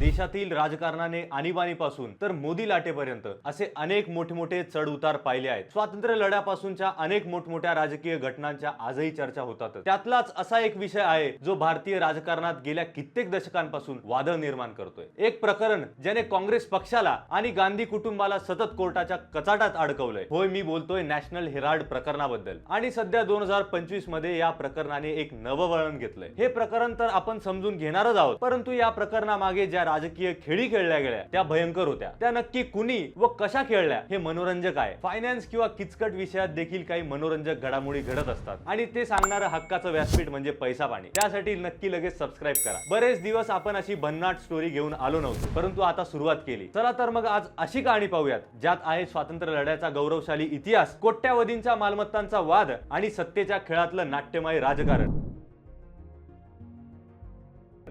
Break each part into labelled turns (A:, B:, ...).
A: देशातील राजकारणाने आणीबाणीपासून तर मोदी लाटेपर्यंत असे अनेक मोठमोठे मोठे चढ उतार पाहिले आहेत. स्वातंत्र्य लढ्यापासूनच्या अनेक मोठमोठ्या राजकीय घटनांच्या आजही चर्चा होतात त्यातलाच असा एक विषय आहे जो भारतीय राजकारणात गेल्या कित्येक दशकांपासून वादळ निर्माण करतोय. एक प्रकरण ज्याने काँग्रेस पक्षाला आणि गांधी कुटुंबाला सतत कोर्टाच्या कचाटात अडकवलंय. होय मी बोलतोय नॅशनल हेराल्ड प्रकरणाबद्दल. आणि सध्या दोन हजार पंचवीसमध्ये या प्रकरणाने एक नवं वळण घेतलंय. हे प्रकरण तर आपण समजून घेणारच आहोत. परंतु या प्रकरणामागे ज्या राजकीय खेळी खेळल्या गेल्या त्या भयंकर होत्या. त्या नक्की कुणी व कशा खेळल्या हे मनोरंजक आहे. फायनान्स किंवा किचकट विषयात देखील काही मनोरंजक घडामोडी घडत असतात. आणि ते सांगणारं हक्काचं व्यासपीठ म्हणजे पैसा पाणी. त्यासाठी नक्की लगेच सबस्क्राईब करा. बरेच दिवस आपण अशी भन्नाट स्टोरी घेऊन आलो नव्हतो परंतु आता सुरुवात केली. चला तर मग आज अशी कहाणी पाहूयात ज्यात आहे स्वातंत्र्य लढ्याचा गौरवशाली इतिहास कोट्यावधींच्या मालमत्तांचा वाद आणि सत्तेच्या खेळातलं नाट्यमय राजकारण.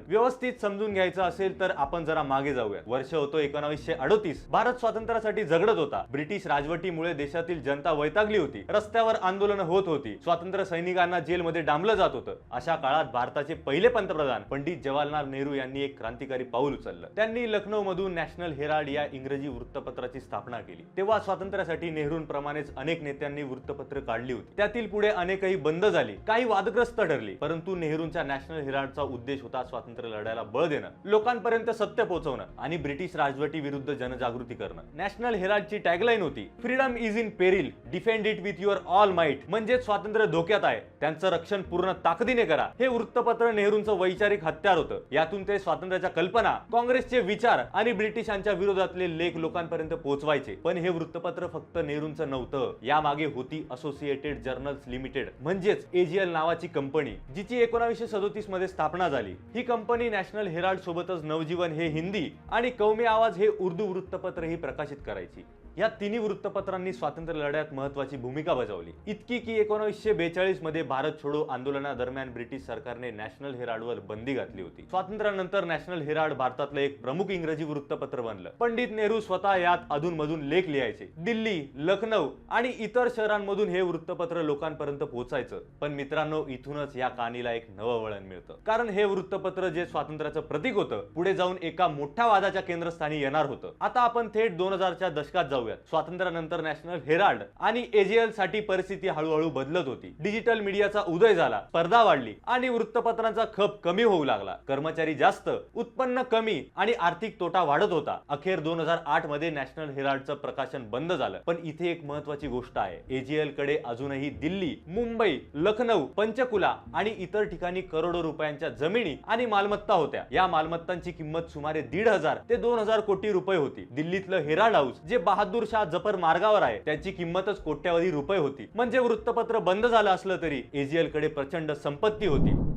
A: व्यवस्थित समजून घ्यायचं असेल तर आपण जरा मागे जाऊया वर्ष होतो एकोणावीसशे अडोतीस. भारत स्वातंत्र्यासाठी झगडत होता. ब्रिटिश राजवटीमुळे देशातील जनता वैतागली होती. रस्त्यावर आंदोलन होत होती. स्वातंत्र्य सैनिकांना जेलमध्ये डांबलं जात होतं. अशा काळात भारताचे पहिले पंतप्रधान पंडित जवाहरलाल नेहरू यांनी एक क्रांतिकारी पाऊल उचललं. त्यांनी लखनौ मधून नॅशनल हेराल्ड या इंग्रजी वृत्तपत्राची स्थापना केली. तेव्हा स्वातंत्र्यासाठी नेहरूंप्रमाणेच अनेक नेत्यांनी वृत्तपत्र काढली होती. त्यातील पुढे अनेकही बंद झाली. काही वादग्रस्त ठरली. परंतु नेहरूंच्या नॅशनल हेराल्डचा उद्देश होता स्वातंत्र्य लढ्याला बळ देणं लोकांपर्यंत सत्य पोहोचवणं आणि ब्रिटिश राजवटी विरुद्ध जनजागृती करणं. नॅशनल हेराल्डची टॅगलाईन होती freedom is in peril defend it with your all might. म्हणजे स्वातंत्र्य धोक्यात आहे त्यांचं रक्षण पूर्ण ताकदीने करा. हे वृत्तपत्र नेहरूंचं वैचारिक हत्यार होतं. यातून ते स्वातंत्र्याच्या कल्पना काँग्रेसचे विचार आणि ब्रिटिशांच्या विरोधातले लेख लोकांपर्यंत पोहोचवायचे. पण हे वृत्तपत्र फक्त नेहरूंचं नव्हतं यामागे होती असोसिएटेड जर्नल्स लिमिटेड. म्हणजेच एजीएल नावाची कंपनी जिची एकोणाशे सदोतीसमध्ये स्थापना झाली. ही कंपनी कंपनी नॅशनल हेराल्ड सोबतच नवजीवन हे हिंदी आणि कौमी आवाज हे उर्दू वृत्तपत्रही प्रकाशित करायची. या तिन्ही वृत्तपत्रांनी स्वातंत्र्य लढ्यात महत्वाची भूमिका बजावली. इतकी की एकोणीसशे बेचाळीसमध्ये भारत छोडो आंदोलनादरम्यान ब्रिटिश सरकारने नॅशनल हेराल्डवर बंदी घातली होती. स्वातंत्र्यानंतर नॅशनल हेराल्ड भारतातलं एक प्रमुख इंग्रजी वृत्तपत्र बनलं. पंडित नेहरू स्वतः यात अधूनमधून लेख लिहायचे. दिल्ली लखनौ आणि इतर शहरांमधून हे वृत्तपत्र लोकांपर्यंत पोहोचायचं. पण मित्रांनो इथूनच या कहाणीला एक नवं वळण मिळतं. कारण हे वृत्तपत्र जे स्वातंत्र्याचं प्रतीक होतं पुढे जाऊन एका मोठ्या वादाच्या केंद्रस्थानी येणार होतं. आता आपण थेट दोन हजारच्या दशकात जाऊ जाऊयात स्वातंत्र्यानंतर नॅशनल हेराल्ड आणि एजीएलसाठी परिस्थिती हळूहळू बदलत होती. डिजिटल मीडियाचा उदय झाला स्पर्धा वाढली आणि वृत्तपत्रांचा खप कमी होऊ लागला. कर्मचारी जास्त उत्पन्न कमी आणि आर्थिक तोटा वाढत होता. अखेर दोन हजार आठमध्ये नॅशनल हेराल्डचं प्रकाशन बंद झालं. पण इथे एक महत्वाची गोष्ट आहे. एजीएलकडे अजूनही दिल्ली मुंबई लखनौ पंचकुला आणि इतर ठिकाणी करोडो रुपयांच्या जमिनी आणि मालमत्ता होत्या. या मालमत्तांची किंमत सुमारे दीड हजार ते दोन हजार कोटी रुपये होती. दिल्लीतलं हेराल्ड हाऊस जे बहादूर शाह जफर मार्गावर आहे. त्याची किंमतच कोट्यावधी रुपये होती. म्हणजे वृत्तपत्र बंद झालं असलं तरी एजीएलकडे प्रचंड संपत्ती होती.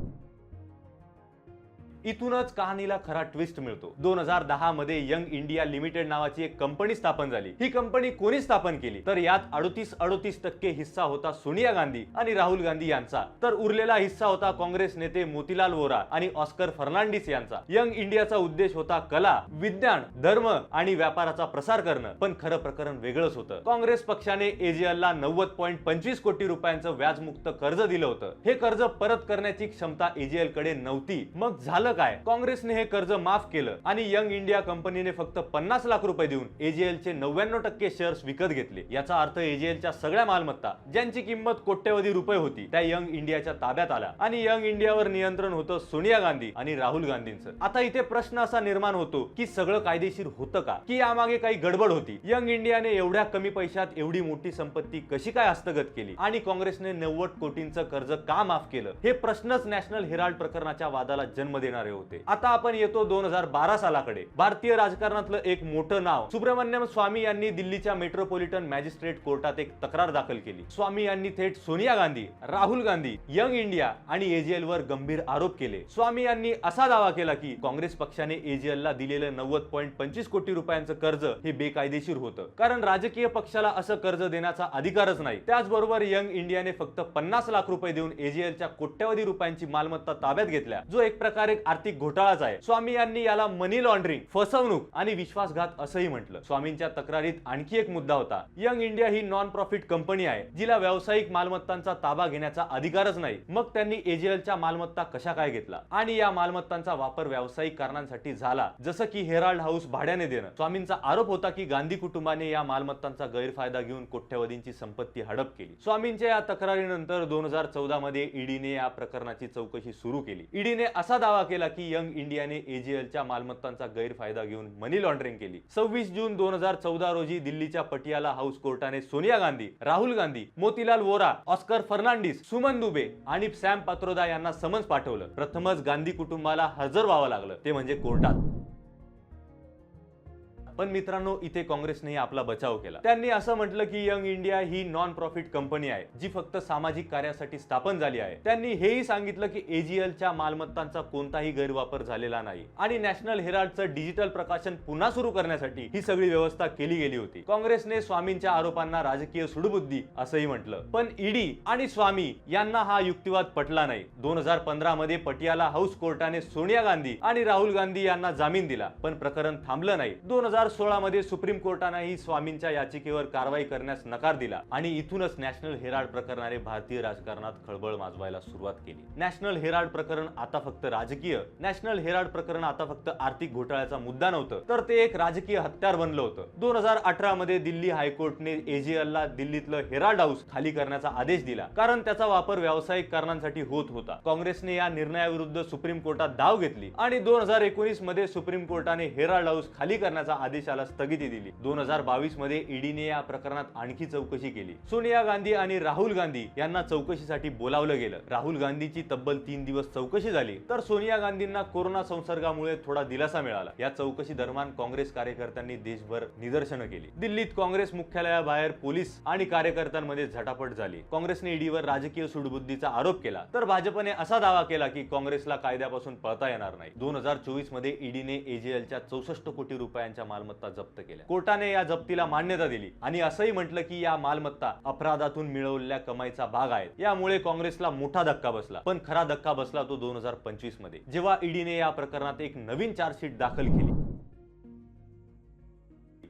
A: इथूनच कहाणीला खरा ट्विस्ट मिळतो. दोन हजार दहा मध्ये यंग इंडिया लिमिटेड नावाची एक कंपनी स्थापन झाली. ही कंपनी कोणी स्थापन केली? तर यात अडतीस अडतीस टक्के हिस्सा होता सोनिया गांधी आणि राहुल गांधी यांचा. तर उरलेला हिस्सा होता काँग्रेस नेते मोतीलाल वोरा आणि ऑस्कर फर्नांडिस यांचा. यंग इंडियाचा उद्देश होता कला विज्ञान धर्म आणि व्यापाराचा प्रसार करणं. पण खरं प्रकरण वेगळंच होतं. काँग्रेस पक्षाने एजीएलला नव्वद पॉईंट पंचवीस कोटी रुपयांचं व्याजमुक्त कर्ज दिलं होतं. हे कर्ज परत करण्याची क्षमता एजीएलकडे नव्हती. मग झालं काय? काँग्रेसने हे कर्ज माफ केलं आणि यंग इंडिया कंपनीने फक्त पन्नास लाख रुपये देऊन एजीएलचे नव्याण्णव टक्के शेअर्स विकत घेतले. याचा अर्थ एजीएलच्या सगळ्या मालमत्ता ज्यांची किंमत कोट्यवधी रुपये होती त्या यंग इंडियाच्या ताब्यात आल्या. आणि यंग इंडियावर नियंत्रण होतं सोनिया गांधी आणि राहुल गांधींचं. आता इथे प्रश्न असा निर्माण होतो की सगळं कायदेशीर होतं का? की यामागे काही गडबड होती? यंग इंडियाने एवढ्या कमी पैशात एवढी मोठी संपत्ती कशी काय हस्तगत केली? आणि काँग्रेसने नव्वद कोटींचं कर्ज का माफ केलं? हे प्रश्नच नॅशनल हेराल्ड प्रकरणाच्या वादाला जन्म देणार करणारे होते. आता आपण येतो दोन हजार बारा सालाकडे. भारतीय राजकारणातलं एक मोठं नाव. सुब्रमण्यम स्वामी यांनी दिल्लीच्या मेट्रोपॉलिटन मॅजिस्ट्रेट कोर्टात एक तक्रार दाखल केली. स्वामी यांनी थेट सोनिया गांधी राहुल गांधी यंग इंडिया आणि एजीएल वर गंभीर आरोप केले. स्वामी यांनी असा दावा केला की काँग्रेस पक्षाने एजीएल ला दिलेलं नव्वद पॉईंट पंचवीस कोटी रुपयांचं कर्ज हे बेकायदेशीर होतं. कारण राजकीय पक्षाला असं कर्ज देण्याचा अधिकारच नाही. त्याचबरोबर यंग इंडियाने फक्त पन्नास लाख रुपये देऊन एजीएलच्या कोट्यवधी रुपयांची मालमत्ता ताब्यात घेतल्या. जो एक प्रकारे आर्थिक घोटाळाच आहे. स्वामी यांनी याला मनी लॉन्ड्रिंग फसवणूक आणि विश्वासघात असंही म्हटलं. स्वामींच्या तक्रारीत आणखी एक मुद्दा होता. यंग इंडिया ही नॉन प्रॉफिट कंपनी आहे जिला व्यावसायिक मालमत्तांचा ताबा घेण्याचा अधिकारच नाही. मग त्यांनी एजीएलच्या मालमत्ता कशा काय घेतला? आणि या मालमत्तांचा वापर व्यावसायिक कारणांसाठी झाला जसं की हेराल्ड हाऊस भाड्याने देणं. स्वामींचा आरोप होता की गांधी कुटुंबाने या मालमत्तांचा गैरफायदा घेऊन कोट्यवधींची संपत्ती हडप केली. स्वामींच्या या तक्रारीनंतर दोन हजार चौदा मध्ये ईडीने या प्रकरणाची चौकशी सुरू केली. ईडीने असा दावा केला की यंग इंडियाने एजीएलच्या मालमत्तांचा गैरफायदा घेऊन मनी लॉन्ड्रिंग केली. सव्वीस जून दोन हजार चौदा रोजी दिल्लीच्या पटियाला हाऊस कोर्टाने सोनिया गांधी राहुल गांधी मोतीलाल वोरा ऑस्कर फर्नांडिस सुमन दुबे आणि सॅम पात्रोदा यांना समन्स पाठवलं. प्रथमच गांधी कुटुंबाला हजर व्हावं लागलं. ते म्हणजे कोर्टात. पण मित्रांनो इथे काँग्रेसने आपला बचाव केला. त्यांनी असं म्हटलं की यंग इंडिया ही नॉन प्रॉफिट कंपनी आहे जी फक्त सामाजिक कार्यासाठी स्थापन झाली आहे. त्यांनी हेही सांगितलं की एजीएलच्या मालमत्तांचा कोणताही गैरवापर झालेला नाही. आणि नॅशनल हेराल्डचं डिजिटल प्रकाशन पुन्हा सुरू करण्यासाठी ही सगळी व्यवस्था केली गेली होती. काँग्रेसने स्वामींच्या आरोपांना राजकीय सुडबुद्धी असंही म्हटलं. पण ईडी आणि स्वामी यांना हा युक्तिवाद पटला नाही. दोन हजार पंधरा मध्ये पटियाला हाऊस कोर्टाने सोनिया गांधी आणि राहुल गांधी यांना जामीन दिला पण प्रकरण थांबलं नाही. दोन हजार सोळा सुप्रीम कोर्टानेही स्वामींच्या याचिकेवर कारवाई करण्यास नकार दिला आणि इथूनच नॅशनल हेराल्ड प्रकरणाने भारतीय राजकारणात खळबळ माजवायला सुरुवात केली. नॅशनल हेराल्ड प्रकरण आता फक्त राजकीय नॅशनल हेराल्ड प्रकरण आता फक्त आर्थिक घोटाळ्याचा मुद्दा नव्हतं तर ते एक राजकीय हत्यार बनलं होतं. दोन हजार अठरा मध्ये दिल्ली हायकोर्टने एजीएलला दिल्लीतलं हेराल्ड हाऊस खाली करण्याचा आदेश दिला कारण त्याचा वापर व्यावसायिक कारणांसाठी होत होता. काँग्रेसने या निर्णयाविरुद्ध सुप्रीम कोर्टात धाव घेतली आणि दोन हजार एकोणीसमध्ये सुप्रीम कोर्टाने हेराल्ड हाऊस खाली करण्याचा आदेश आदेशाला स्थगिती दिली. दोन हजार बावीसमध्ये ईडीने या प्रकरणात आणखी चौकशी केली. सोनिया गांधी आणि राहुल गांधी यांना चौकशीसाठी बोलावलं गेलं. राहुल गांधीची तब्बल तीन दिवस चौकशी झाली. तर सोनिया गांधींना कोरोना संसर्गामुळे थोडा दिलासा मिळाला. या चौकशी दरम्यान काँग्रेस कार्यकर्त्यांनी देशभर निदर्शनं केली. दिल्लीत काँग्रेस मुख्यालयाबाहेर पोलीस आणि कार्यकर्त्यांमध्ये झटापट झाली. काँग्रेसने ईडीवर राजकीय सुडबुद्धीचा आरोप केला. तर भाजपने असा दावा केला की काँग्रेसला कायद्यापासून पळता येणार नाही. दोन हजार चोवीसमध्ये ईडीने एजीएलच्या चौसष्ट कोटी रुपयांच्या मालमत्ता जप्त केल्या. कोर्टाने या जप्तीला मान्यता दिली आणि असंही म्हटलं की या मालमत्ता अपराधातून मिळवलेल्या कमाईचा भाग आहेत. यामुळे काँग्रेसला मोठा धक्का बसला. पण खरा धक्का बसला तो दोन हजार पंचवीसमध्ये जेव्हा ईडीने या प्रकरणात एक नवीन चार्जशीट दाखल केली.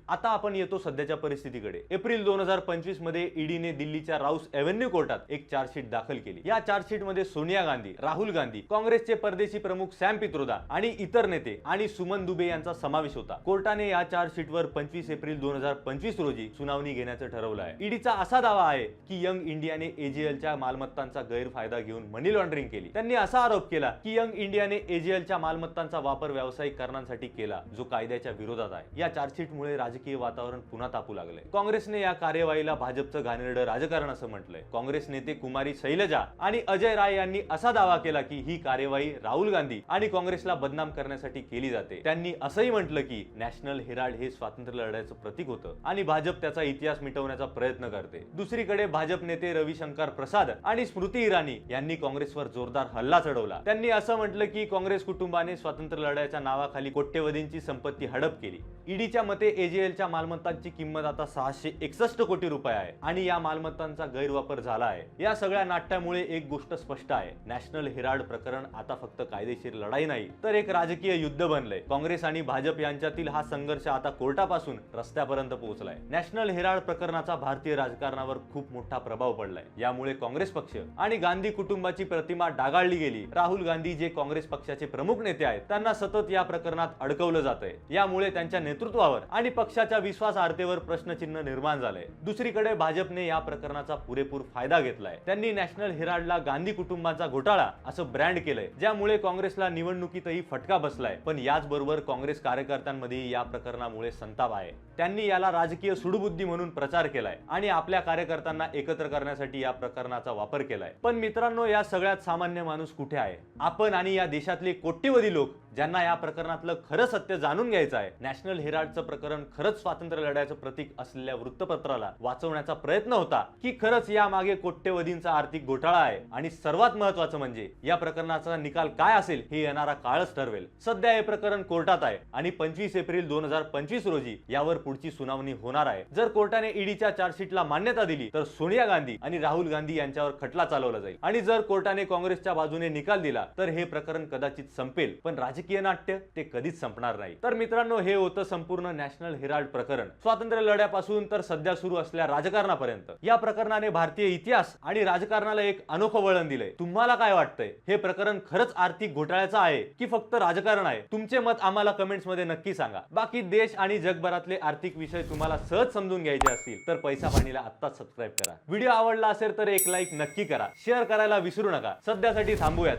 A: आता आपण येतो सध्याच्या परिस्थितीकडे. एप्रिल दोन हजार पंचवीसमध्ये ईडीने दिल्लीच्या राऊस एव्हेन्यू कोर्टात एक चार्जशीट दाखल केली. या चार्जशीटमध्ये सोनिया गांधी राहुल गांधी काँग्रेसचे परदेशी प्रमुख सॅम पित्रोदा आणि इतर नेते आणि सुमन दुबे यांचा समावेश होता. कोर्टाने या चार्जशीटवर पंचवीस एप्रिल दोन हजार पंचवीस रोजी सुनावणी घेण्याचं ठरवलं आहे. ईडीचा असा दावा आहे की यंग इंडियाने एजीएलच्या मालमत्तांचा गैरफायदा घेऊन मनी लॉन्ड्रिंग केली. त्यांनी असा आरोप केला की यंग इंडियाने एजीएलच्या मालमत्तांचा वापर व्यावसायिक कारणांसाठी केला जो कायद्याच्या विरोधात आहे. या चार्जशीटमुळे राजकीय वातावरण पुन्हा तापू लागलंय. काँग्रेसने या कार्यवाहीला भाजपचं घाणेरडं राजकारण असं म्हटलंय. काँग्रेस नेते कुमारी शैलजा आणि अजय राय यांनी असा दावा केला की ही कार्यवाही राहुल गांधी आणि काँग्रेसला बदनाम करण्यासाठी केली जाते. त्यांनी असंही म्हटलं की नॅशनल हेराल्ड हे स्वातंत्र्य लढ्याचं प्रतीक होतं आणि भाजप त्याचा इतिहास मिटवण्याचा प्रयत्न करते. दुसरीकडे भाजप नेते रविशंकर प्रसाद आणि स्मृती इराणी यांनी काँग्रेसवर जोरदार हल्ला चढवला. त्यांनी असं म्हटलं की काँग्रेस कुटुंबाने स्वातंत्र्य लढ्याच्या नावाखाली कोट्यवधींची संपत्ती हडप केली. ईडीच्या मते एजीएलच्या मालमत्तांची किंमत आता सहाशे एकसष्ट कोटी रुपये आहे. आणि या मालमत्तांचा गैरवापर झाला आहे या सगळ्या नाट्यामुळे एक गोष्ट स्पष्ट आहे. नॅशनल हेराल्ड प्रकरण आता फक्त कायदेशीर लढाई नाही तर एक राजकीय युद्ध बनलंय. काँग्रेस आणि भाजप यांच्यातील हा संघर्ष आता कोर्टापासून रस्त्यापर्यंत पोहोचलाय. नॅशनल हेराल्ड प्रकरणाचा भारतीय राजकारणावर खूप मोठा प्रभाव पडलाय. यामुळे काँग्रेस पक्ष आणि गांधी कुटुंबाची प्रतिमा डागाळली गेली. राहुल गांधी जे काँग्रेस पक्षाचे प्रमुख नेते आहेत त्यांना सतत या प्रकरणात अडकवलं जात आहे यामुळे त्यांच्या नेतृत्वावर आणि पक्ष पक्षाच्या विश्वासार्हतेवर प्रश्नचिन्ह निर्माण झालंय. दुसरीकडे भाजपने या प्रकरणाचा पुरेपूर फायदा घेतलाय. त्यांनी नॅशनल हेराल्डला गांधी कुटुंबाचा घोटाळा असं ब्रँड केलंय ज्यामुळे काँग्रेसला निवडणुकीतही फटका बसलाय. पण याचबरोबर काँग्रेस कार्यकर्त्यांमध्ये या प्रकरणामुळे संताप आहे. त्यांनी याला राजकीय सुडबुद्धी म्हणून प्रचार केलाय आणि आपल्या कार्यकर्त्यांना एकत्र करण्यासाठी या प्रकरणाचा वापर केलाय. पण मित्रांनो या सगळ्यात सामान्य माणूस कुठे आहे? आपण आणि या देशातले कोट्यवधी लोक ज्यांना या प्रकरणातलं खरं सत्य जाणून घ्यायचं आहे नॅशनल हेराल्डचं प्रकरण खरंच स्वातंत्र्य लढ्याचं प्रतीक असलेल्या वृत्तपत्राला वाचवण्याचा प्रयत्न होता की खरंच यामागे कोट्यवधींचा आर्थिक घोटाळा आहे. आणि सर्वात महत्वाचं म्हणजे या प्रकरणाचा निकाल काय असेल हे येणारा काळच ठरवेल. सध्या हे प्रकरण कोर्टात आहे आणि पंचवीस एप्रिल दोन हजार पंचवीस रोजी यावर पुढची सुनावणी होणार आहे. जर कोर्टाने ईडीच्या चार्जशीटला मान्यता दिली तर सोनिया गांधी आणि राहुल गांधी यांच्यावर खटला चालवला जाईल. आणि जर कोर्टाने काँग्रेसच्या बाजूने निकाल दिला तर हे प्रकरण कदाचित संपेल. पण राजकीय नाट्य ते कधीच संपणार नाही. तर मित्रांनो हे होतं संपूर्ण नॅशनल हेराल्ड प्रकरण. स्वातंत्र्य लढ्यापासून तर सध्या सुरू असल्या राजकारणापर्यंत. या प्रकरणाने भारतीय इतिहास आणि राजकारणाला एक अनोखं वळण दिलंय. तुम्हाला काय वाटतंय? हे प्रकरण खरंच आर्थिक घोटाळ्याचं आहे की फक्त राजकारण आहे? तुमचे मत आम्हाला कमेंट्समध्ये नक्की सांगा. बाकी देश आणि जगभरातले आर्थिक विषय तुम्हाला सहज समजून घ्यायचे असतील तर पैसा पाणीला आत्ताच सबस्क्राईब करा. व्हिडिओ आवडला असेल तर एक लाईक नक्की करा. शेअर करायला विसरू नका. सध्यासाठी थांबूयात.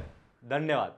A: धन्यवाद.